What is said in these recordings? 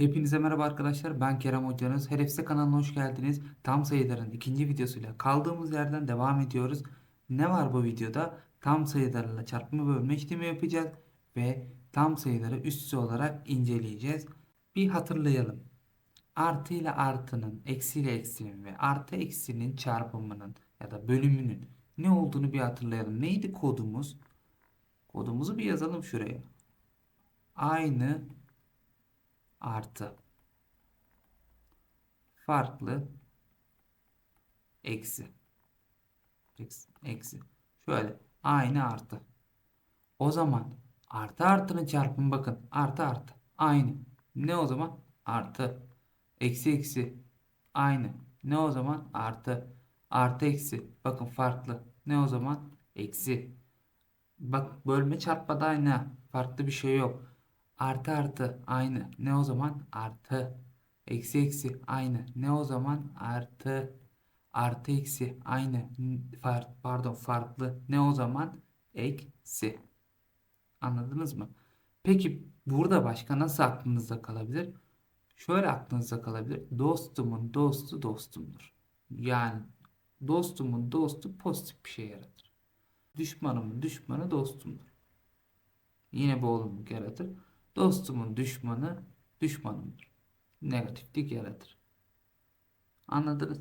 Hepinize merhaba arkadaşlar. Ben Kerem Hocanız. Herefse kanalına hoş geldiniz. Tam sayıların ikinci videosuyla kaldığımız yerden devam ediyoruz. Ne var bu videoda? Tam sayılarla çarpma bölme işlemi yapacağız ve tam sayıları üst üste olarak inceleyeceğiz. Bir hatırlayalım. Artı ile artının, eksi ile eksinin ve artı eksinin çarpımının ya da bölümünün ne olduğunu bir hatırlayalım. Neydi kodumuz? Kodumuzu bir yazalım şuraya. Aynı artı. Farklı eksi. Eksi, şöyle aynı artı. O zaman artı artının çarpımı bakın artı artı. Aynı. Ne o zaman? Artı. Eksi eksi. Aynı. Ne o zaman? Artı. Artı eksi. Bakın farklı. Ne o zaman? Eksi. Bak bölme çarpma da aynı farklı bir şey yok Artı artı aynı. Ne o zaman? Artı. Eksi eksi aynı. Ne o zaman? Artı. Artı eksi aynı. Far, pardon farklı. Ne o zaman? Eksi. Anladınız mı? Peki burada başka nasıl aklınızda kalabilir? Şöyle aklınızda kalabilir. Dostumun dostu dostumdur. Yani dostumun dostu pozitif bir şey yaratır. Düşmanımın düşmanı dostumdur. Yine bu olumluluk yaratır. Dostumun düşmanı düşmanımdır. Negatiflik yaratır. Anladınız?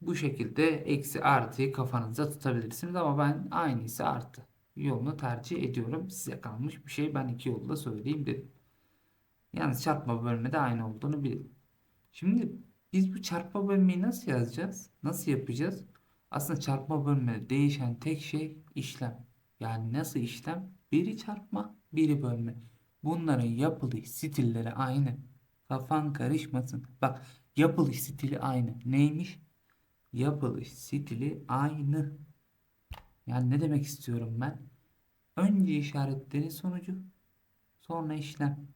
Bu şekilde eksi artıyı kafanızda tutabilirsiniz ama ben aynısı artı yolunu tercih ediyorum. Size kalmış bir şey ben iki yolda söyleyeyim dedim. Yalnız çarpma bölmede aynı olduğunu bilin. Şimdi biz bu çarpma bölmeyi nasıl yazacağız? Nasıl yapacağız? Aslında çarpma bölmede değişen tek şey işlem. Yani nasıl işlem? Biri çarpma, biri bölme. Bunların yapılış stilleri aynı. Kafan karışmasın. Bak yapılış stili aynı. Neymiş? Yapılış stili aynı. Yani ne demek istiyorum ben? Önce işaretlerin sonucu. Sonra işlem.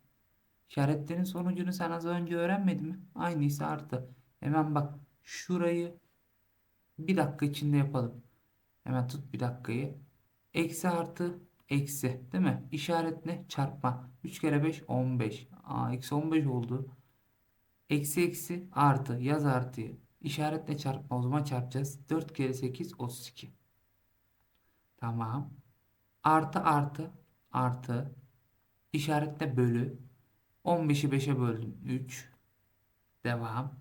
İşaretlerin sonucunu sen az önce öğrenmedin mi? Aynıysa artı. Hemen bak şurayı bir dakika içinde yapalım. Hemen tut bir dakikayı. Eksi artı eksi değil mi? İşaret ne? Çarpma. 3 kere 5 15. Aa, eksi 15 oldu. Eksi eksi artı yaz artıyı. İşaretle çarpma o zaman çarpacağız. 4 kere 8 32. Tamam. Artı artı artı işaretle bölü. 15'i 5'e böldüm. 3. Devam.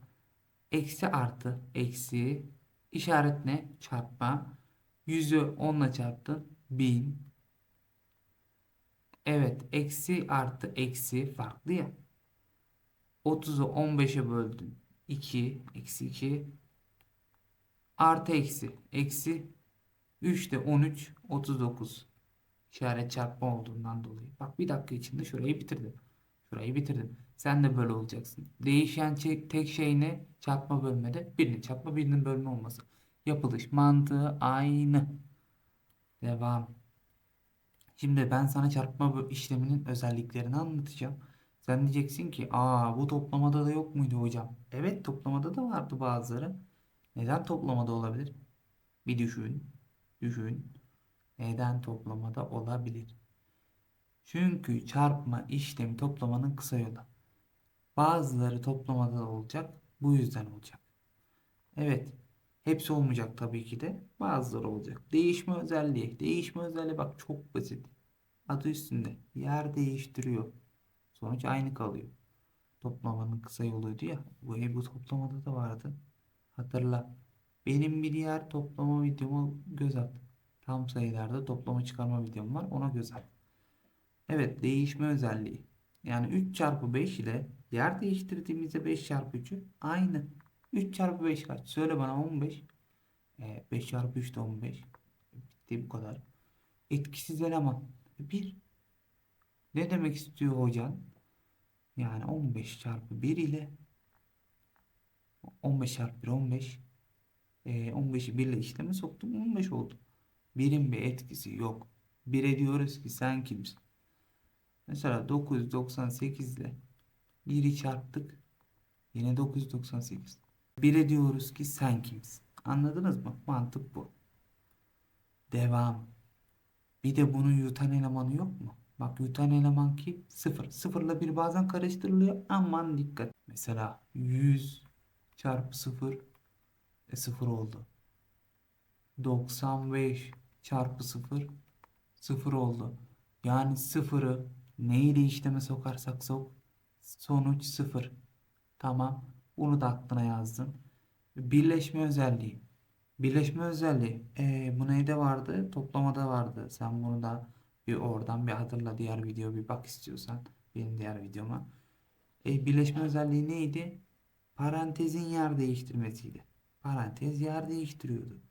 Eksi artı eksi işaret ne? Çarpma. 100'ü 10 ile çarptın. 1000 Evet eksi artı eksi farklı ya. 30'u 15'e böldün. 2 eksi 2 artı eksi eksi 3 de 13 39 işaret çarpma olduğundan dolayı. Bak bir dakika içinde şurayı bitirdim. Şurayı bitirdim. Sen de böyle olacaksın. Değişen tek şey ne? Çarpma bölmede birinin çarpma birinin bölme olması. Yapılış mantığı aynı. Devam. Şimdi ben sana çarpma işleminin özelliklerini anlatacağım. Sen diyeceksin ki aa bu toplamada da yok muydu hocam? Evet toplamada da vardı bazıları. Neden toplamada olabilir? Bir düşün. Düşün. Neden toplamada olabilir? Çünkü çarpma işlemi toplamanın kısa yolu. Bazıları toplamada da olacak. Bu yüzden olacak. Evet. Hepsi olmayacak tabii ki de. Bazıları olacak. Değişme özelliği. Değişme özelliği bak çok basit. Adı üstünde. Yer değiştiriyor. Sonuç aynı kalıyor. Toplamanın kısa yoluydu ya. Bu, bu toplamada da vardı. Hatırla. Benim bir diğer toplama videomu göz at. Tam sayılarda toplama çıkarma videom var. Ona göz at. Evet değişme özelliği. Yani 3 çarpı 5 ile yer değiştirdiğimizde 5 çarpı 3'ü aynı. 3 çarpı 5 kaç? Söyle bana 15. E, 5 çarpı 3 de 15. Bitti bu kadar. Etkisiz eleman. 1. Ne demek istiyor hocam? Yani 15 çarpı 1 ile 15 çarpı 1 15. E, 15'i 1 ile işleme soktum 15 oldu. Birin bir etkisi yok. 1'e diyoruz ki sen kimsin? Mesela 998 ile 1'i çarptık. Yine 998. 1'e diyoruz ki sen kimsin? Anladınız mı? Mantık bu. Devam. Bir de bunun yutan elemanı yok mu? Bak yutan eleman ki 0. 0 ile 1 bazen karıştırılıyor. Aman dikkat. Mesela 100 çarpı 0 e 0 oldu. 95 çarpı 0 0 oldu. Yani 0'ı neyle işleme sokarsak sok sonuç 0. Tamam. Bunu da aklına yazdın. Birleşme özelliği. Birleşme özelliği. E, bu neyde vardı? Toplamada vardı. Sen bunu da bir oradan bir hatırla. Diğer video bir bak istiyorsan. Benim diğer videoma. E, birleşme özelliği neydi? Parantezin yer değiştirmesiydi. Parantez yer değiştiriyordu.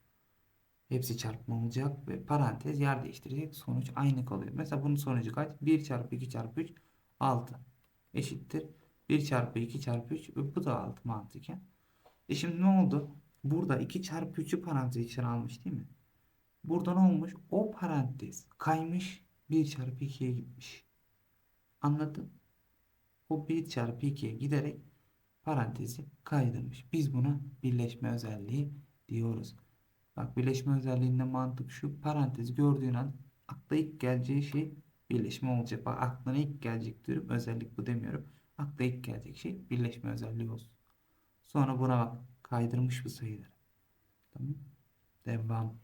Hepsi çarpma olacak ve parantez yer değiştirecek. Sonuç aynı kalıyor. Mesela bunun sonucu kaç? 1 çarpı 2 çarpı 3 6 eşittir. 1 çarpı 2 çarpı 3 ve bu da 6 mantıken. E şimdi ne oldu? Burada 2 çarpı 3'ü parantez içine almış değil mi? Burada ne olmuş? O parantez kaymış 1 çarpı 2'ye gitmiş. Anladın? O 1 çarpı 2'ye giderek parantezi kaydırmış. Biz buna birleşme özelliği diyoruz. Bak birleşme özelliğinde mantık şu. Parantez gördüğün an akla ilk geleceği şey birleşme olacak. Bak aklına ilk gelecek diyorum. Özellik bu demiyorum. Akla ilk gelecek şey birleşme özelliği olsun. Sonra buna bak. Kaydırmış bu sayıları. Tamam. Devam.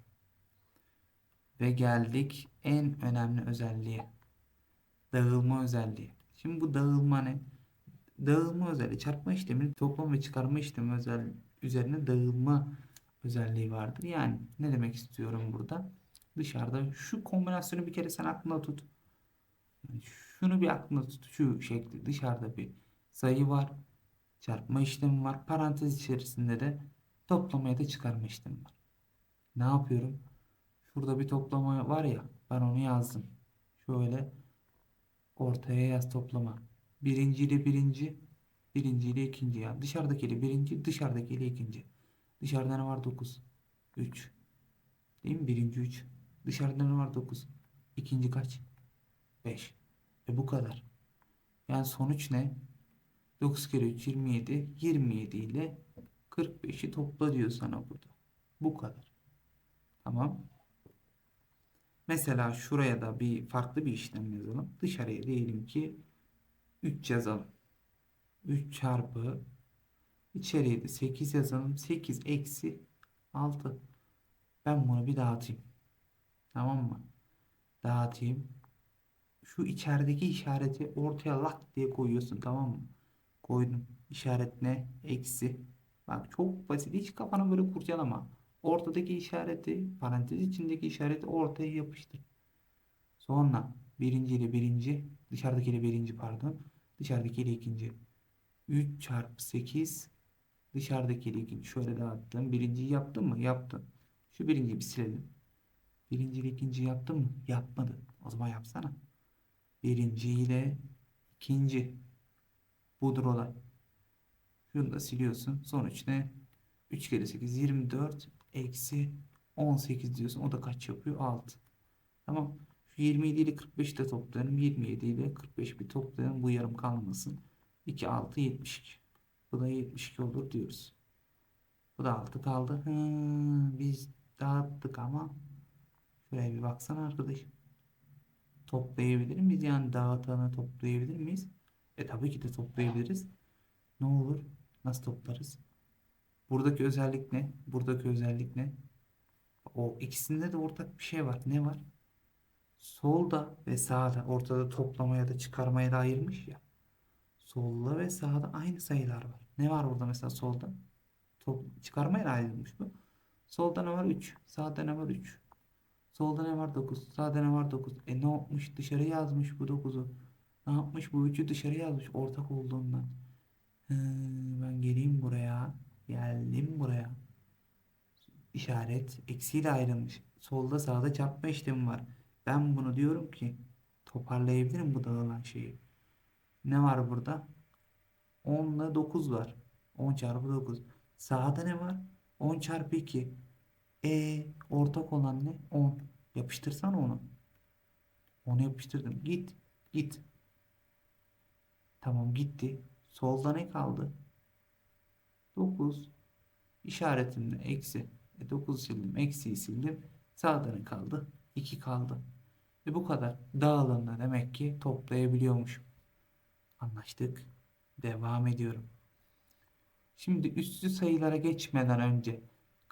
Ve geldik en önemli özelliğe. Dağılma özelliği. Şimdi bu dağılma ne? Dağılma özelliği. Çarpma işlemi, toplam ve çıkarma işlemi özel üzerine dağılma özelliği vardır. Yani ne demek istiyorum burada? Dışarıda şu kombinasyonu bir kere sen aklında tut. Yani şunu bir aklında tut. Şu şekli dışarıda bir sayı var. Çarpma işlemi var. Parantez içerisinde de toplamaya da çıkarma işlemi var. Ne yapıyorum? Şurada bir toplama var ya. Ben onu yazdım. Şöyle ortaya yaz toplama. Birinci ile birinci. Birinci ile ikinci. Yani dışarıdaki ile birinci. Dışarıdaki ile ikinci. Dışarıda ne var? 9. 3. Değil mi? Birinci 3. Dışarıda ne var? 9. İkinci kaç? 5. E bu kadar. Yani sonuç ne? 9 kere 3 27. 27 ile 45'i topla diyor sana burada. Bu kadar. Tamam. Mesela şuraya da bir farklı bir işlem yazalım. Dışarıya diyelim ki 3 yazalım. 3 çarpı içeriye de 8 yazalım. 8 eksi 6. Ben bunu bir dağıtayım. Tamam mı? Dağıtayım. Şu içerideki işareti ortaya lak diye koyuyorsun tamam mı? Koydum. İşaret ne? Eksi. Bak çok basit. Hiç kafana böyle kurcalama. Ortadaki işareti, parantez içindeki işareti ortaya yapıştır. Sonra birinci ile birinci, dışarıdaki ile birinci pardon, dışarıdaki ile ikinci. 3 çarpı 8, dışarıdaki ile ikinci. Şöyle dağıttım. Birinciyi yaptın mı? Yaptın. Şu birinciyi bir silelim. Birinci ile ikinci yaptın mı? Yapmadın. O zaman yapsana. Birinci ile ikinci. Budur olay. Şunu da siliyorsun. Sonuç ne? 3 kere 8 24 eksi 18 diyorsun. O da kaç yapıyor? 6. Tamam. Şu 27 ile 45'i de toplayalım. 27 ile 45 bir toplayalım. Bu yarım kalmasın. 2 6 72. Bu da 72 olur diyoruz. Bu da 6 kaldı. Hı, biz dağıttık ama şuraya bir baksana arkadaşım. Toplayabilir miyiz? Yani dağıtanı toplayabilir miyiz? E tabii ki de toplayabiliriz. Ne olur? Nasıl toplarız? Buradaki özellik ne? Buradaki özellik ne? O ikisinde de ortak bir şey var. Ne var? Solda ve sağda ortada toplamaya da çıkarmaya da ayırmış ya. Solda ve sağda aynı sayılar var. Ne var burada mesela solda? Top, çıkarmaya da ayrılmış bu. Solda ne var? 3. Sağda ne var? 3. Solda ne var? 9. Sağda ne var? 9. E ne yapmış? Dışarı yazmış bu 9'u. Ne yapmış? Bu 3'ü dışarı yazmış ortak olduğundan. Hı, ben geleyim buraya. Geldim buraya. İşaret eksiyle ayrılmış. Solda sağda çarpma işlemi var. Ben bunu diyorum ki toparlayabilirim bu dağılan şeyi. Ne var burada? 10 ile 9 var. 10 çarpı 9. Sağda ne var? 10 çarpı 2. E ortak olan ne? 10. Yapıştırsana onu. Onu yapıştırdım. Git. Git. Tamam gitti. Solda ne kaldı? 9 işaretimde eksi. E 9 sildim. Eksiyi sildim. Sağda ne kaldı? 2 kaldı. Ve bu kadar. Dağılımda demek ki toplayabiliyormuşum. Anlaştık. Devam ediyorum. Şimdi üstü sayılara geçmeden önce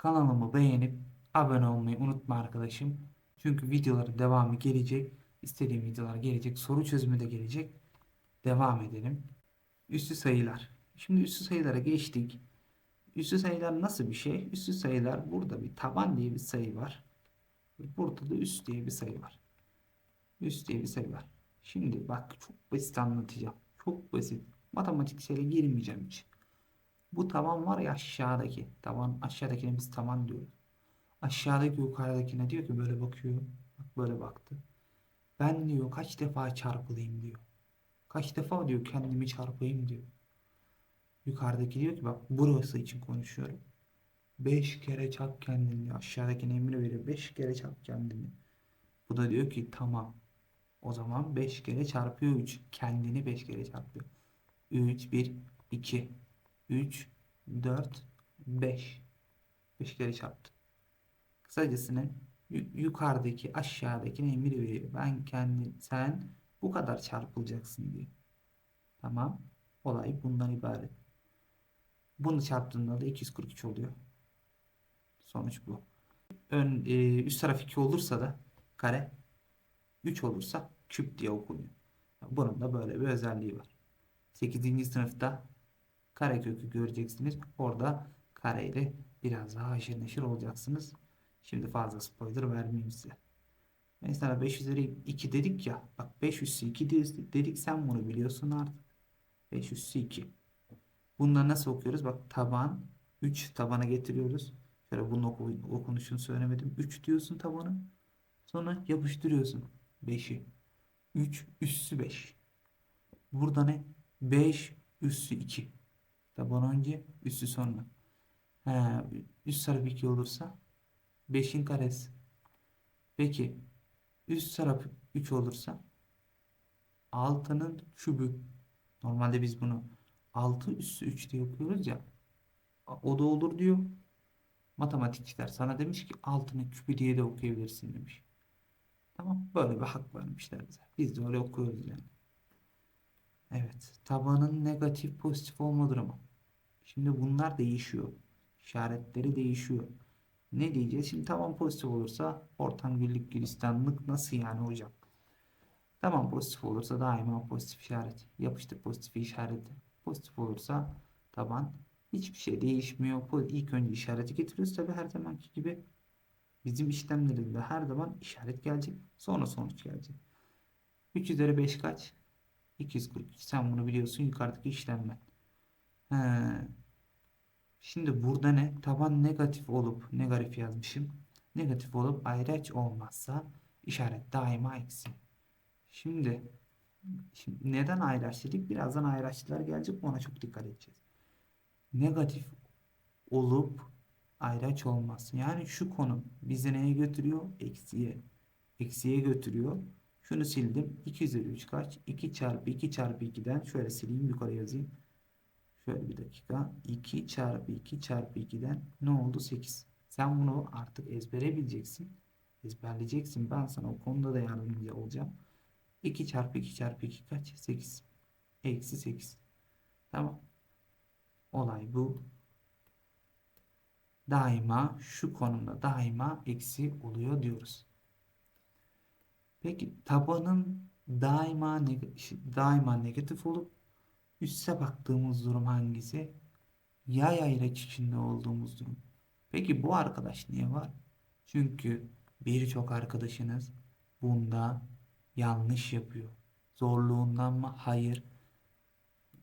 kanalımı beğenip abone olmayı unutma arkadaşım. Çünkü videoların devamı gelecek. İstediğim videolar gelecek. Soru çözümü de gelecek. Devam edelim. Üstü sayılar. Şimdi üstü sayılara geçtik. Üstü sayılar nasıl bir şey? Üstü sayılar burada bir taban diye bir sayı var. Burada da üst diye bir sayı var. Üst diye bir sayı var. Şimdi bak çok basit anlatacağım. Çok basit. Matematik şeyle girmeyeceğim hiç. Bu taban var ya aşağıdaki. Taban aşağıdakine biz taban diyoruz. Aşağıdaki yukarıdakine diyor ki böyle bakıyor. Bak böyle baktı. Ben diyor kaç defa çarpılayım diyor. Kaç defa diyor kendimi çarpayım diyor. Yukarıdaki diyor ki bak burası için konuşuyorum. 5 kere çarp kendini diyor. Aşağıdakine emir veriyor. 5 kere çarp kendini. Bu da diyor ki tamam. O zaman 5 kere çarpıyor 3. Kendini 5 kere çarpıyor. 3, 1, 2, 3, 4, 5. 5 kere çarptı. Kısacasını yu- yukarıdaki aşağıdakine emir veriyor. Ben kendi sen bu kadar çarpılacaksın diyor. Tamam. Olay bundan ibaret. Bunu çarptığında da 243 oluyor. Sonuç bu. Ön, e, üst taraf 2 olursa da kare 3 olursa küp diye okunuyor. Bunun da böyle bir özelliği var. 8. sınıfta karekökü göreceksiniz. Orada kareyle biraz daha haşır neşir olacaksınız. Şimdi fazla spoiler vermeyeyim size. Mesela 5 üzeri 2 dedik ya. Bak 5 üssü 2 de- dedik sen bunu biliyorsun artık. 5 üssü 2. Bunları nasıl okuyoruz? Bak taban 3 tabana getiriyoruz. Şöyle bunun oku, okunuşunu söylemedim. 3 diyorsun tabanı. Sonra yapıştırıyorsun 5'i. 3 üssü 5. Burada ne? 5 üssü 2. Taban önce üssü sonra. He, üst taraf 2 olursa 5'in karesi. Peki üst taraf 3 olursa 6'nın kübü. Normalde biz bunu 6 üssü 3 diye okuyoruz ya. O da olur diyor. Matematikçiler sana demiş ki 6'nın kübü diye de okuyabilirsin demiş. Tamam böyle bir hak vermişler bize. Biz de öyle okuyoruz yani. Evet. Tabanın negatif pozitif olma durumu. Şimdi bunlar değişiyor. İşaretleri değişiyor. Ne diyeceğiz? Şimdi taban pozitif olursa ortam güllük gülistanlık nasıl yani hocam? Taban pozitif olursa daima pozitif işaret. Yapıştır pozitif işareti. Pozitif olursa taban hiçbir şey değişmiyor. İlk önce işareti getiriyoruz. Tabi her zamanki gibi bizim işlemlerinde her zaman işaret gelecek. Sonra sonuç gelecek. 3 üzeri 5 kaç? 243. Sen bunu biliyorsun yukarıdaki işlemler. He. Şimdi burada ne? Taban negatif olup negatif yazmışım. Negatif olup ayraç olmazsa işaret daima eksi. Şimdi, şimdi neden ayraç dedik? Birazdan ayraçlar gelecek ona çok dikkat edeceğiz. Negatif olup ayraç olmazsa. Yani şu konum bizi neye götürüyor? Eksiye. Eksiye götürüyor. Şunu sildim. 2 üzeri 3 kaç? 2 çarpı 2 çarpı 2'den şöyle sileyim yukarı yazayım. Şöyle bir dakika. 2 çarpı 2 çarpı 2'den ne oldu? 8. Sen bunu artık ezbere bileceksin. Ezberleyeceksin. Ben sana o konuda da yardımcı olacağım. 2 çarpı 2 çarpı 2 kaç? 8. Eksi 8. Tamam. Olay bu. Daima şu konumda daima eksi oluyor diyoruz. Peki tabanın daima daima negatif olup üste baktığımız durum hangisi? Yay ayraç içinde olduğumuz durum. Peki bu arkadaş niye var? Çünkü birçok arkadaşınız bunda yanlış yapıyor. Zorluğundan mı? Hayır.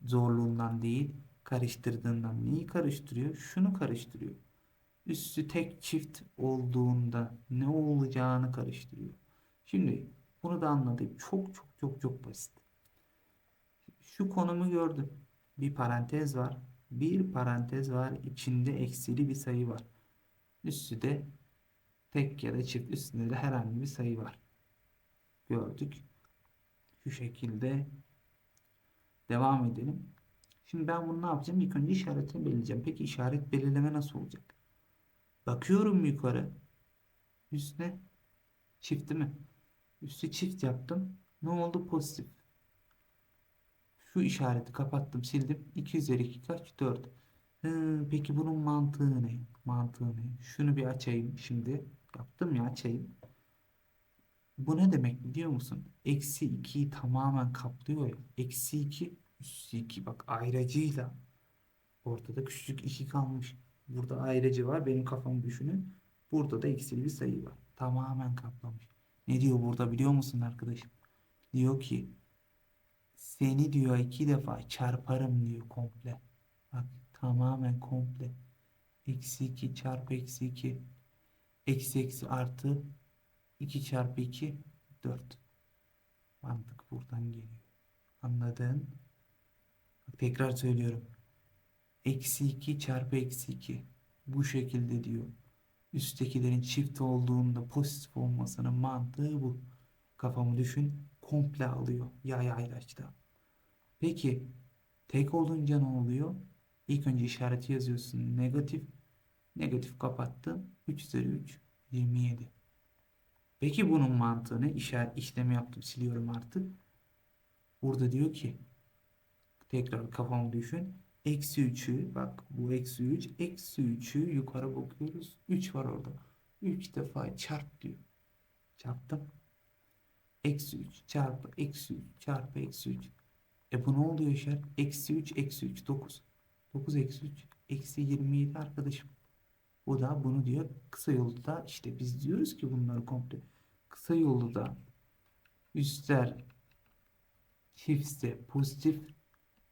Zorluğundan değil, karıştırdığından. Neyi karıştırıyor? Şunu karıştırıyor. Üstü tek çift olduğunda ne olacağını karıştırıyor. Şimdi bunu da anladık. Çok çok çok çok basit. Şu konumu gördüm. Bir parantez var. Bir parantez var. İçinde eksili bir sayı var. Üstü de tek ya da çift. Üstünde de herhangi bir sayı var. Gördük. Şu şekilde devam edelim. Şimdi ben bunu ne yapacağım? İlk önce işaretini belirleyeceğim. Peki işaret belirleme nasıl olacak? Bakıyorum yukarı. Üstüne çift değil mi? Üstü çift yaptım. Ne oldu? Pozitif. Şu işareti kapattım, sildim. 2 üzeri 2 kaç? 4. Hı, peki bunun mantığı ne? Mantığı ne? Şunu bir açayım şimdi. Yaptım ya açayım. Bu ne demek biliyor musun? Eksi 2'yi tamamen kaplıyor ya. Eksi 2 üstü 2 bak ayracıyla. Ortada küçücük 2 kalmış. Burada ayracı var. Benim kafamı düşünün. Burada da eksili bir sayı var. Tamamen kaplamış. Ne diyor burada biliyor musun arkadaşım? Diyor ki seni diyor iki defa çarparım diyor komple. Bak tamamen komple. Eksi 2 çarpı eksi 2. Eksi eksi artı 2 çarpı 2 4. Mantık buradan geliyor. Anladın? Bak, tekrar söylüyorum. Eksi 2 çarpı eksi 2. Bu şekilde diyor. Üsttekilerin çift olduğunda pozitif olmasının mantığı bu. Kafamı düşün. Komple alıyor. Yay ayraçta. Peki tek olunca ne oluyor? İlk önce işareti yazıyorsun. Negatif. Negatif kapattın. 3 üzeri 3. 27. Peki bunun mantığı ne? İşaret işlemi yaptım. Siliyorum artık. Burada diyor ki tekrar kafamı düşün. Eksi 3'ü bak bu eksi 3. Eksi 3'ü yukarı bakıyoruz. 3 var orada. 3 defa çarp diyor. Çarptım. Eksi 3 çarpı eksi 3 çarpı eksi 3. E bu ne oluyor işaret? Eksi 3 eksi 3 9. 9 eksi 3 eksi 27 arkadaşım. Bu da bunu diyor kısa yolda işte biz diyoruz ki bunları komple kısa yolda üstler çiftse pozitif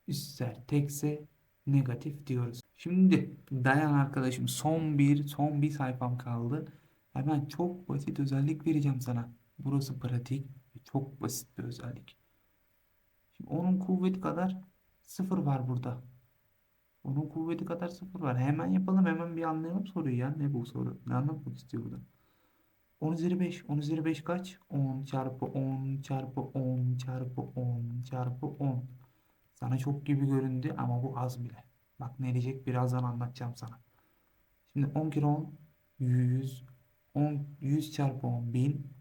üstler tekse negatif diyoruz. Şimdi dayan arkadaşım son bir son bir sayfam kaldı. Hemen çok basit özellik vereceğim sana. Burası pratik ve çok basit bir özellik. Şimdi onun kuvveti kadar sıfır var burada. Onun kuvveti kadar sıfır var. Hemen yapalım hemen bir anlayalım soruyu ya. Ne bu soru? Ne anlatmak istiyor burada? 10 üzeri 5. 10 üzeri 5 kaç? 10 çarpı 10 çarpı 10 çarpı 10 çarpı 10. Sana çok gibi göründü ama bu az bile. Bak ne diyecek birazdan anlatacağım sana. Şimdi 10 kere 10 100 10 100 çarpı 10 1000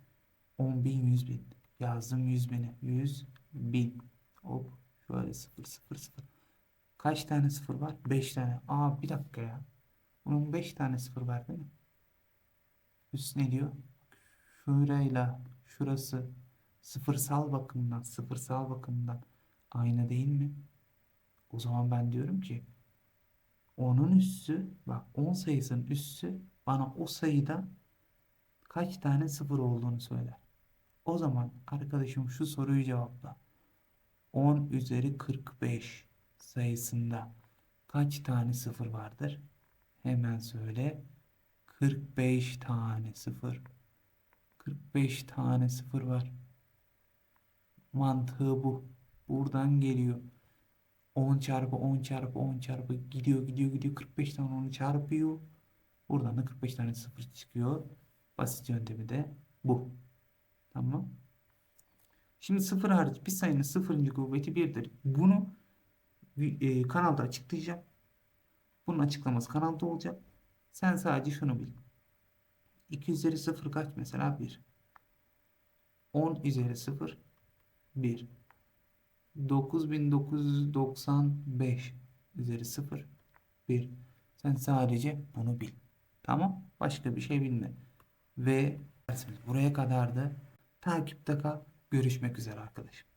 10 bin 100 bin. Yazdım 100 bini. 100 bin. Hop şöyle 0 0 0. Kaç tane sıfır var? 5 tane. Aa bir dakika ya. Bunun 5 tane sıfır var değil mi? Üst ne diyor? Şurayla şurası sıfırsal bakımdan sıfırsal bakımdan aynı değil mi? O zaman ben diyorum ki onun üssü bak 10 sayısının üssü bana o sayıda kaç tane sıfır olduğunu söyler. O zaman arkadaşım şu soruyu cevapla. 10 üzeri 45 sayısında kaç tane sıfır vardır? Hemen söyle. 45 tane sıfır. 45 tane sıfır var. Mantığı bu. Buradan geliyor. 10 çarpı 10 çarpı 10 çarpı gidiyor gidiyor gidiyor 45 tane onu çarpıyor. Buradan da 45 tane sıfır çıkıyor. Basit yöntemi de bu. Tamam. Şimdi sıfır hariç bir sayının sıfırıncı kuvveti birdir. Bunu e, kanalda açıklayacağım. Bunun açıklaması kanalda olacak. Sen sadece şunu bil. 2 üzeri 0 kaç mesela? 1. 10 üzeri 0 1. 9995 üzeri 0 1. Sen sadece bunu bil. Tamam? Başka bir şey bilme. Ve buraya kadar da takipte kal. Görüşmek üzere arkadaşım.